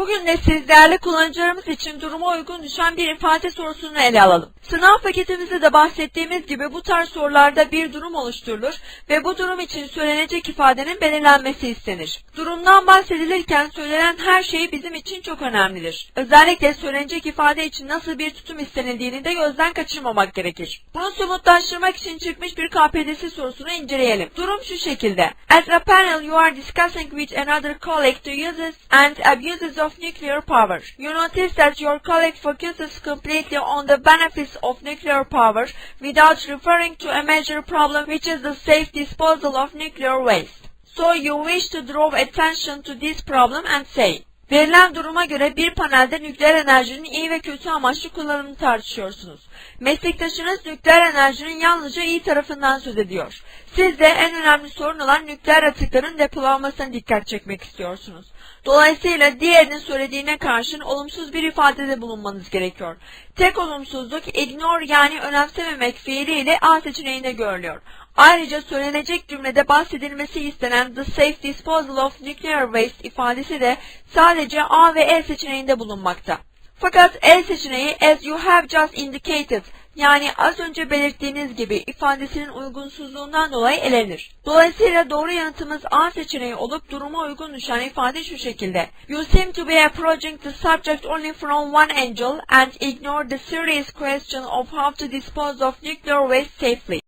Bugün de siz değerli kullanıcılarımız için duruma uygun düşen bir ifade sorusunu ele alalım. Sınav paketimizde de bahsettiğimiz gibi bu tarz sorularda bir durum oluşturulur ve bu durum için söylenecek ifadenin belirlenmesi istenir. Durumdan bahsedilirken söylenen her şey bizim için çok önemlidir. Özellikle söylenecek ifade için nasıl bir tutum istenildiğini de gözden kaçırmamak gerekir. Bunu somutlaştırmak için çıkmış bir KPDS sorusunu inceleyelim. Durum şu şekilde. As a panel you are discussing with another colleague the uses and abuses of nuclear power. You notice that your colleague focuses completely on the benefits of nuclear power without referring to a major problem which is the safe disposal of nuclear waste. So you wish to draw attention to this problem and say, Verilen duruma göre bir panelde nükleer enerjinin iyi ve kötü amaçlı kullanımını tartışıyorsunuz. Meslektaşınız nükleer enerjinin yalnızca iyi tarafından söz ediyor. Siz de en önemli sorun olan nükleer atıkların depolanmasına dikkat çekmek istiyorsunuz. Dolayısıyla diğerinin söylediğine karşın olumsuz bir ifadede bulunmanız gerekiyor. Tek olumsuzluk ignore yani önemsememek fiiliyle A seçeneğinde görülüyor. Ayrıca söylenecek cümlede bahsedilmesi istenen the safe disposal of nuclear waste ifadesi de sadece A ve E seçeneğinde bulunmakta. Fakat E seçeneği as you have just indicated yani az önce belirttiğiniz gibi ifadesinin uygunsuzluğundan dolayı elenir. Dolayısıyla doğru yanıtımız A seçeneği olup duruma uygun düşen ifade şu şekilde. You seem to be approaching the subject only from one angle and ignore the serious question of how to dispose of nuclear waste safely.